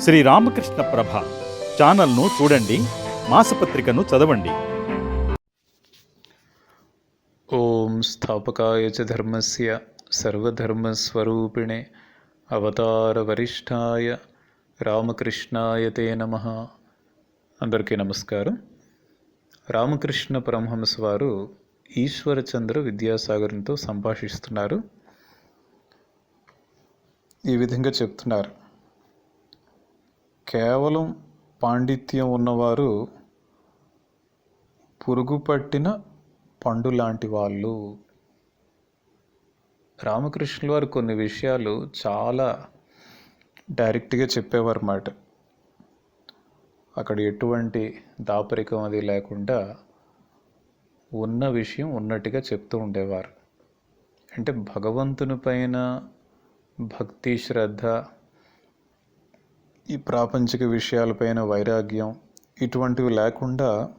శ్రీ రామకృష్ణ ప్రభ ఛానల్ను చూడండి మాసపత్రికను చదవండి. ఓం స్థాపకాయ చ ధర్మస్య సర్వధర్మస్వరూపిణే అవతారవరిష్ఠాయ రామకృష్ణాయ తే నమ. అందరికీ నమస్కారం. రామకృష్ణ పరమహంస వారు ఈశ్వరచంద్ర విద్యాసాగర్తో సంభాషిస్తున్నారు. ఈ విధంగా చెప్తున్నారు. కేవలం పాండిత్యం ఉన్నవారు పురుగు పట్టిన పండు లాంటి వాళ్ళు. రామకృష్ణుల వారు కొన్ని విషయాలు చాలా డైరెక్ట్గా చెప్పేవారు మాట అక్కడ ఎటువంటి దాపరికం అది లేకుండా ఉన్న విషయం ఉన్నట్టుగా చెప్తూ ఉండేవారు. అంటే భగవంతుని పైన భక్తి శ్రద్ధ ఈ ప్రాపంచిక విషయాలపైన వైరాగ్యం ఇటువంటివి లేకుండా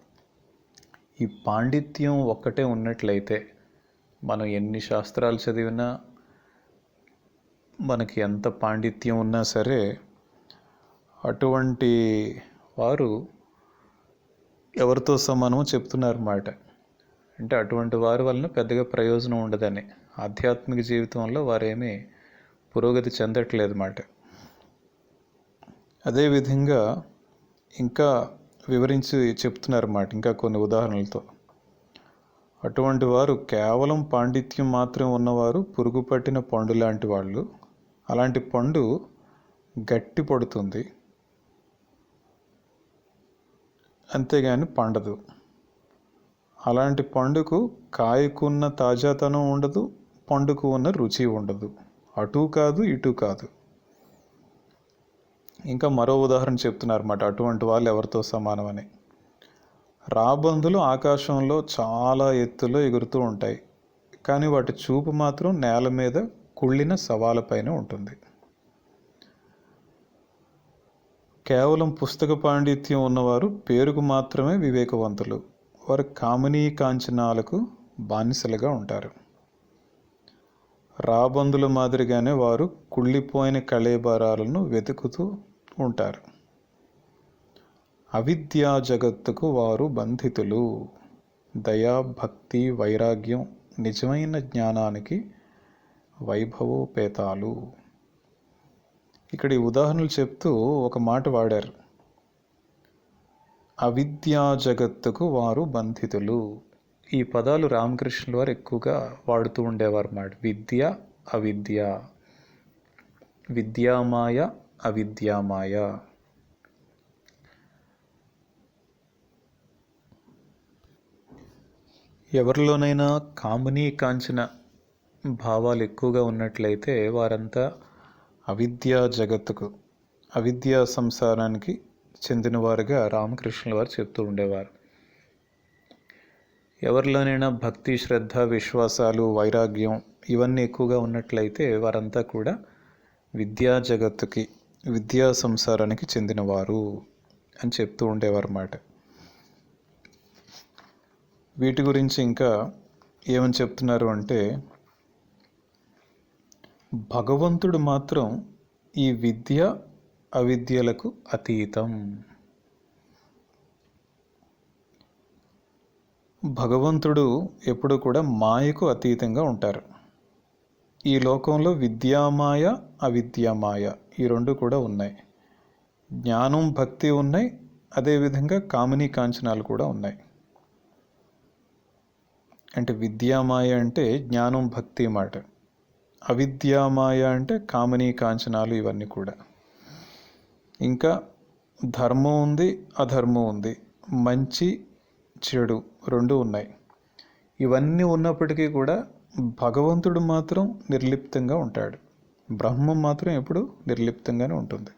ఈ పాండిత్యం ఒక్కటే ఉన్నట్లయితే మనం ఎన్ని శాస్త్రాలు చదివినా మనకి ఎంత పాండిత్యం ఉన్నా సరే అటువంటి వారు ఎవరితో సమానమో చెప్తున్నారన్నమాట. అంటే అటువంటి వారి వలన పెద్దగా ప్రయోజనం ఉండదని. ఆధ్యాత్మిక జీవితంలో వారేమీ పురోగతి చెందట్లేదు మాట అదేవిధంగా ఇంకా వివరించి చెప్తున్నారన్నమాట ఇంకా కొన్ని ఉదాహరణలతో. అటువంటి వారు కేవలం పాండిత్యం మాత్రం ఉన్నవారు పురుగు పట్టిన పండు లాంటి వాళ్ళు. అలాంటి పండు గట్టి పడుతుంది. అంతేగాని పండదు. అలాంటి పండుకు కాయకున్న తాజాతనం ఉండదు పండుకు ఉన్న రుచి ఉండదు. అటు కాదు ఇటు కాదు. ఇంకా మరో ఉదాహరణ చెప్తున్నారన్నమాట. అటువంటి వాళ్ళు ఎవరితో సమానమని రాబందులు ఆకాశంలో చాలా ఎత్తులో ఎగురుతూ ఉంటాయి. కానీ వాటి చూపు మాత్రం నేల మీద కుళ్ళిన సవాలపైన ఉంటుంది. కేవలం పుస్తక పాండిత్యం ఉన్నవారు పేరుకు మాత్రమే వివేకవంతులు. వారు కామనీ కాంచనాలకు బానిసలుగా ఉంటారు. రాబందుల మాదిరిగానే వారు కుళ్ళిపోయిన కళేబరాలను వెతుకుతూ ఉంటారు. అవిద్యా జగత్తుకు వారు బంధితులు. దయా భక్తి వైరాగ్యం నిజమైన జ్ఞానానికి వైభవోపేతాలు ఇక్కడ ఈ ఉదాహరణలు చెప్తూ ఒక మాట వాడారు. అవిద్యా జగత్తుకు వారు బంధితులు. ఈ పదాలు రామకృష్ణుల వారు ఎక్కువగా వాడుతూ ఉండేవారు మాట విద్య అవిద్య. విద్యామాయ అవిద్యామాయ. ఎవరిలోనైనా కామనీ కాంచిన భావాలు ఎక్కువగా ఉన్నట్లయితే వారంతా అవిద్యా జగత్తుకు అవిద్యా సంసారానికి చెందినవారుగా రామకృష్ణుల వారు చెప్తూ ఉండేవారు. ఎవరిలోనైనా భక్తి శ్రద్ధ విశ్వాసాలు వైరాగ్యం ఇవన్నీ ఎక్కువగా ఉన్నట్లయితే వారంతా కూడా విద్యా జగత్తుకి విద్యా సంసారానికి చెందినవారు అని చెప్తూ ఉండేవారు అన్నమాట వీటి గురించి ఇంకా ఏమని చెప్తున్నారు అంటే భగవంతుడు మాత్రం ఈ విద్య అవిద్యలకు అతీతం. భగవంతుడు ఎప్పుడు కూడా మాయకు అతీతంగా ఉంటారు. ఈ లోకంలో విద్యామాయ అవిద్యామాయ ఈ రెండు కూడా ఉన్నాయి. జ్ఞానం భక్తి ఉన్నాయి. అదేవిధంగా కామినీ కాంచనాలు కూడా ఉన్నాయి. అంటే విద్యామాయ అంటే జ్ఞానం భక్తి మాట. అవిద్యామాయ అంటే కామినీ కాంచనాలు ఇవన్నీ కూడా. ఇంకా ధర్మం ఉంది అధర్మం ఉంది. మంచి చెడు రెండు ఉన్నాయి. ఇవన్నీ ఉన్నప్పటికీ కూడా భగవంతుడు మాత్రం నిర్లిప్తంగా ఉంటాడు. బ్రహ్మం మాత్రం ఎప్పుడు నిర్లిప్తంగానే ఉంటుంది.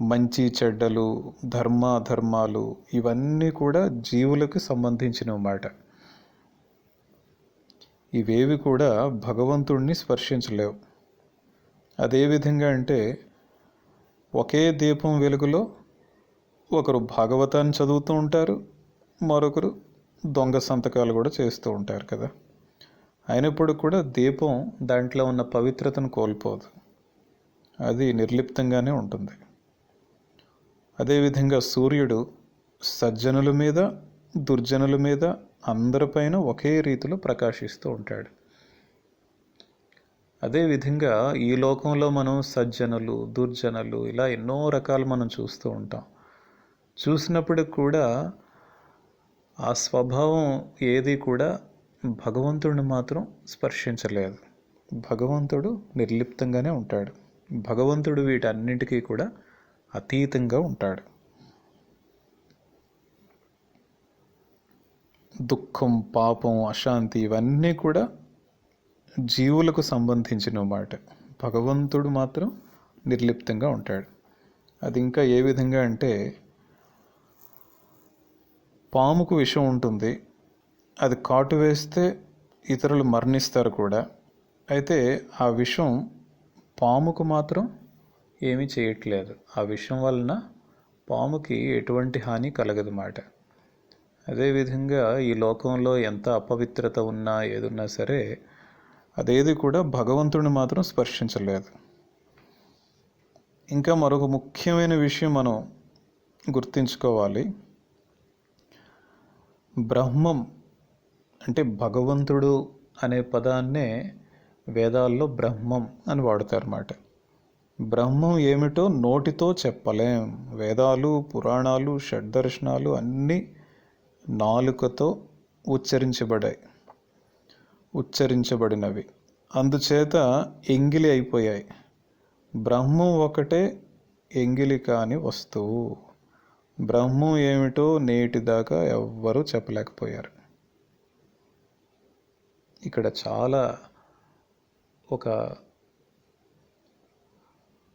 మంచి చెడ్డలు ధర్మ అధర్మాలు ఇవన్నీ కూడా జీవులకు సంబంధించినవి మాట. ఇవేవి కూడా భగవంతుడిని స్పర్శించలేవు. అదేవిధంగా అంటే ఒకే దీపం వెలుగులో ఒకరు భాగవతాన్ని చదువుతూ ఉంటారు మరొకరు దొంగ సంతకాలు కూడా చేస్తూ ఉంటారు కదా. అయినప్పుడు కూడా దీపం దాంట్లో ఉన్న పవిత్రతను కోల్పోదు. అది నిర్లిప్తంగానే ఉంటుంది. అదేవిధంగా సూర్యుడు సజ్జనుల మీద దుర్జనుల మీద అందరిపైన ఒకే రీతిలో ప్రకాశిస్తూ ఉంటాడు. అదేవిధంగా ఈ లోకంలో మనం సజ్జనులు దుర్జనులు ఇలా ఎన్నో రకాలు మనం చూస్తూ ఉంటాం. చూసినప్పుడు కూడా ఆ స్వభావం ఏది కూడా భగవంతుడిని మాత్రం స్పర్శించలేదు. భగవంతుడు నిర్లిప్తంగానే ఉంటాడు. భగవంతుడు వీటన్నిటికీ కూడా అతీతంగా ఉంటాడు. దుఃఖం పాపం అశాంతి ఇవన్నీ కూడా జీవులకు సంబంధించిన మాట. భగవంతుడు మాత్రం నిర్లిప్తంగా ఉంటాడు. అది ఇంకా ఏ విధంగా అంటే పాముకు విషం ఉంటుంది. అది కాటు వేస్తే ఇతరులు మరణిస్తారు కూడా. అయితే ఆ విషం పాముకు మాత్రం ఏమీ చేయట్లేదు. ఆ విషం వలన పాముకి ఎటువంటి హాని కలగదు మాట అదేవిధంగా ఈ లోకంలో ఎంత అపవిత్రత ఉన్నా ఏదున్నా సరే అదేది కూడా భగవంతుడిని మాత్రం స్పర్శించలేదు. ఇంకా మరొక ముఖ్యమైన విషయం మనం గుర్తుంచుకోవాలి. బ్రహ్మం అంటే భగవంతుడు అనే పదాన్నే వేదాల్లో బ్రహ్మం అని వాడతారన్నమాట. బ్రహ్మం ఏమిటో నోటితో చెప్పలేం. వేదాలు పురాణాలు షడ్దర్శనాలు అన్నీ నాలుకతో ఉచ్చరించబడాయి. ఉచ్చరించబడినవి. అందుచేత ఎంగిలి అయిపోయాయి. బ్రహ్మం ఒకటే ఎంగిలి కాని వస్తువు. బ్రహ్మం ఏమిటో నేటిదాకా ఎవ్వరూ చెప్పలేకపోయారు. ఇక్కడ చాలా ఒక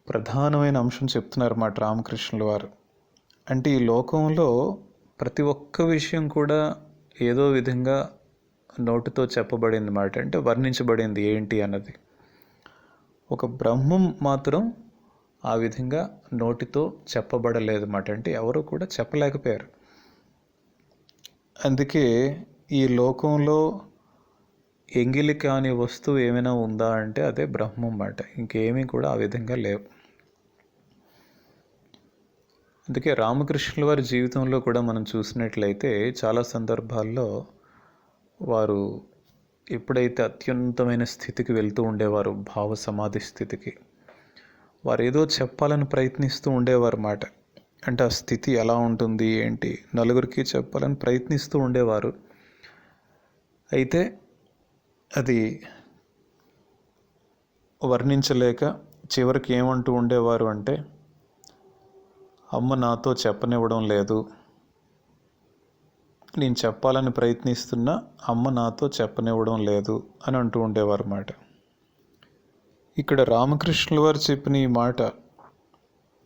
ప్రధానమైన అంశం చెప్తున్నారు మాట రామకృష్ణుల వారు. అంటే ఈ లోకంలో ప్రతి ఒక్క విషయం కూడా ఏదో విధంగా నోటితో చెప్పబడింది మాట. అంటే వర్ణించబడింది ఏంటి అన్నది. ఒక బ్రహ్మం మాత్రం ఆ విధంగా నోటితో చెప్పబడలేదు మాట. అంటే ఎవరు కూడా చెప్పలేకపోయారు. అందుకే ఈ లోకంలో ఎంగిలి కాని వస్తువు ఏమైనా ఉందా అంటే అదే బ్రహ్మం అన్నమాట ఇంకేమీ కూడా ఆ విధంగా లేవు. అందుకే రామకృష్ణుల వారి జీవితంలో కూడా మనం చూసినట్లయితే చాలా సందర్భాల్లో వారు ఎప్పుడైతే అత్యున్నతమైన స్థితికి వెళ్తూ ఉండేవారు భావ సమాధి స్థితికి వారు ఏదో చెప్పాలని ప్రయత్నిస్తూ ఉండేవారు మాట. అంటే ఆ స్థితి ఎలా ఉంటుంది ఏంటి? నలుగురికి చెప్పాలని ప్రయత్నిస్తూ ఉండేవారు. అయితే అది వర్ణించలేక చివరికి ఏమంటూ ఉండేవారు అంటే అమ్మ నాతో చెప్పనివ్వడం లేదు. నేను చెప్పాలని ప్రయత్నిస్తున్నా అమ్మ నాతో చెప్పనివ్వడం లేదు అని అంటూ ఉండేవారు మాట. ఇక్కడ రామకృష్ణుల వారు చెప్పిన ఈ మాట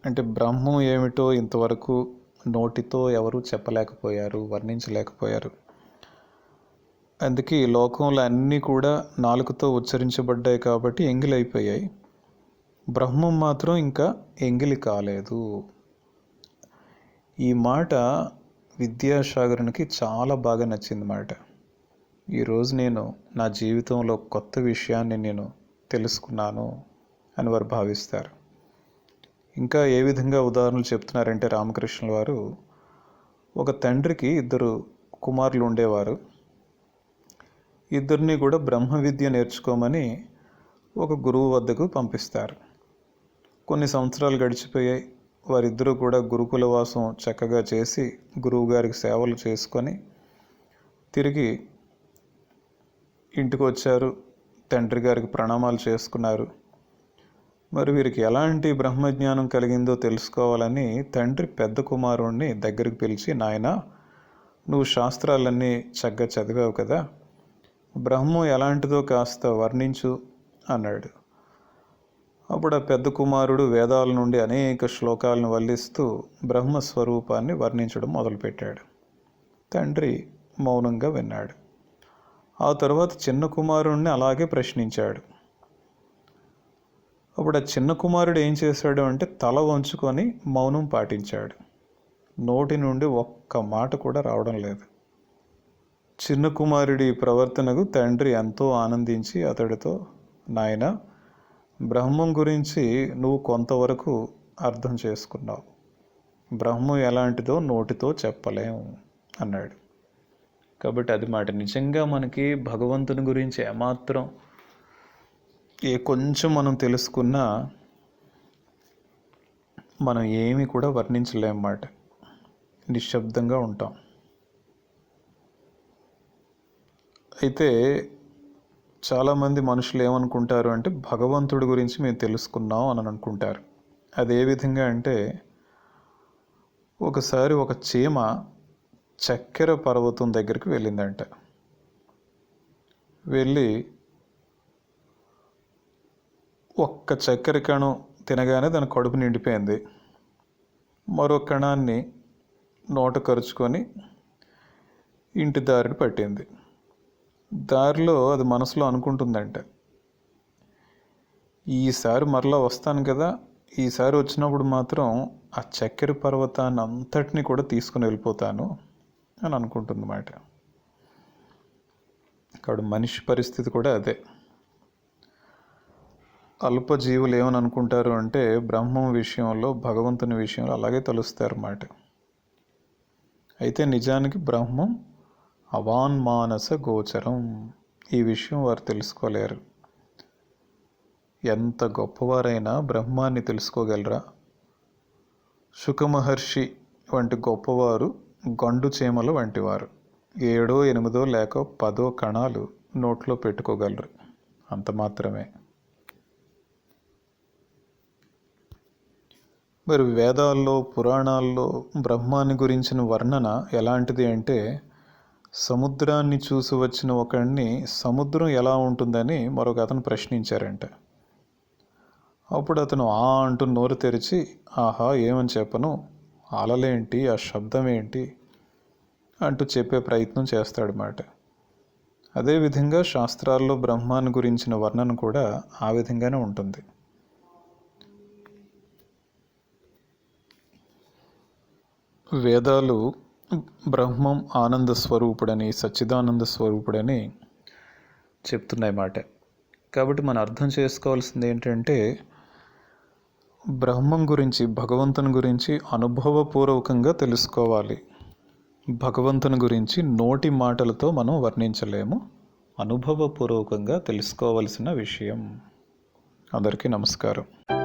అంటే బ్రహ్మం ఏమిటో ఇంతవరకు నోటితో ఎవరు చెప్పలేకపోయారు వర్ణించలేకపోయారు. అందుకే ఈ లోకంలో అన్నీ కూడా నాలుకతో ఉచ్చరించబడ్డాయి కాబట్టి ఎంగిలి అయిపోయాయి బ్రహ్మం మాత్రం ఇంకా ఎంగిలి కాలేదు. ఈ మాట విద్యాసాగరునికి చాలా బాగా నచ్చింది మాట. ఈరోజు నేను నా జీవితంలో కొత్త విషయాన్ని నేను తెలుసుకున్నాను అని వారు భావిస్తారు. ఇంకా ఏ విధంగా ఉదాహరణలు చెప్తున్నారంటే రామకృష్ణుల వారు ఒక తండ్రికి ఇద్దరు కుమారులు ఉండేవారు. ఇద్దరిని కూడా బ్రహ్మ విద్య నేర్చుకోమని ఒక గురువు వద్దకు పంపిస్తారు. కొన్ని సంవత్సరాలు గడిచిపోయాయి. వారిద్దరూ కూడా గురుకుల వాసం చక్కగా చేసి గురువు గారికి సేవలు చేసుకొని తిరిగి ఇంటికి వచ్చారు. తండ్రి గారికి ప్రణామాలు చేసుకున్నారు. మరి వీరికి ఎలాంటి బ్రహ్మజ్ఞానం కలిగిందో తెలుసుకోవాలని తండ్రి పెద్ద కుమారుణ్ణి దగ్గరికి పిలిచి నాయన నువ్వు శాస్త్రాలన్నీ చక్కగా చదివావు కదా బ్రహ్మం ఎలాంటిదో కాస్త వర్ణించు అన్నాడు. అప్పుడు ఆ పెద్ద కుమారుడు వేదాల నుండి అనేక శ్లోకాలను వల్లిస్తూ బ్రహ్మస్వరూపాన్ని వర్ణించడం మొదలుపెట్టాడు. తండ్రి మౌనంగా విన్నాడు. ఆ తర్వాత చిన్న కుమారుణ్ణి అలాగే ప్రశ్నించాడు. అప్పుడు ఆ చిన్న కుమారుడు ఏం చేశాడు అంటే తల వంచుకొని మౌనం పాటించాడు. నోటి నుండి ఒక్క మాట కూడా రావడం లేదు. చిన్న కుమారుడి ప్రవర్తనకు తండ్రి ఎంతో ఆనందించి అతడితో నాయన బ్రహ్మం గురించి నువ్వు కొంతవరకు అర్థం చేసుకున్నావు. బ్రహ్మం ఎలాంటిదో నోటితో చెప్పలేం అన్నాడు. కాబట్టి అది మాట నిజంగా మనకి భగవంతుని గురించి ఏమాత్రం ఏ కొంచెం మనం తెలుసుకున్నా మనం ఏమి కూడా వర్ణించలేమన్నమాట మాట. నిశ్శబ్దంగా ఉంటాం. అయితే చాలామంది మనుషులు ఏమనుకుంటారు అంటే భగవంతుడి గురించి మేము తెలుసుకున్నాం అని అనుకుంటారు. అది ఏ విధంగా అంటే ఒకసారి ఒక చీమ చక్కెర పర్వతం దగ్గరికి వెళ్ళిందంట. వెళ్ళి ఒక్క చక్కెర కణం తినగానే దాని కడుపు నిండిపోయింది. మరో కణాన్ని నోట కరుచుకొని ఇంటి దారిని పట్టింది. దారిలో అది మనసులో అనుకుంటుందంట. ఈసారి మరలా వస్తాను కదా ఈసారి వచ్చినప్పుడు మాత్రం ఆ చక్కెర పర్వతాన్ని అంతటిని కూడా తీసుకుని వెళ్ళిపోతాను అని అనుకుంటుందన్నమాట ఇక్కడ మనిషి పరిస్థితి కూడా అదే. అల్పజీవులు ఏమని అనుకుంటారు అంటే బ్రహ్మం విషయంలో భగవంతుని విషయంలో అలాగే తలుస్తారన్నమాట అయితే నిజానికి బ్రహ్మం అవాన్మానస గోచరం. ఈ విషయం వారు తెలుసుకోలేరు. ఎంత గొప్పవారైనా బ్రహ్మాన్ని తెలుసుకోగలరా? శుకమహర్షి వంటి గొప్పవారు గండు చీమల వంటివారు. ఏడో ఎనిమిదో లేక పదో కణాలు నోట్లో పెట్టుకోగలరు. అంత మాత్రమే. మరి వేదాల్లో పురాణాల్లో బ్రహ్మాన్ని గురించిన వర్ణన ఎలాంటిది అంటే సముద్రాన్ని చూసి వచ్చిన ఒకడిని సముద్రం ఎలా ఉంటుందని మరొక అతను ప్రశ్నించారంట. అప్పుడు అతను ఆ అంటూ నోరు తెరిచి ఆహా ఏమని చెప్పను? అలలేంటి? ఆ శబ్దం ఏంటి అంటూ చెప్పే ప్రయత్నం చేస్తాడన్నమాట. అదేవిధంగా శాస్త్రాల్లో బ్రహ్మాన్ని గురించిన వర్ణన కూడా ఆ విధంగానే ఉంటుంది. వేదాలు బ్రహ్మం ఆనంద స్వరూపుడని సచ్చిదానంద స్వరూపుడని చెప్తున్నాయి మాట. కాబట్టి మనం అర్థం చేసుకోవాల్సింది ఏంటంటే బ్రహ్మం గురించి భగవంతుని గురించి అనుభవపూర్వకంగా తెలుసుకోవాలి. భగవంతుని గురించి నోటి మాటలతో మనం వర్ణించలేము. అనుభవపూర్వకంగా తెలుసుకోవలసిన విషయం. అందరికీ నమస్కారం.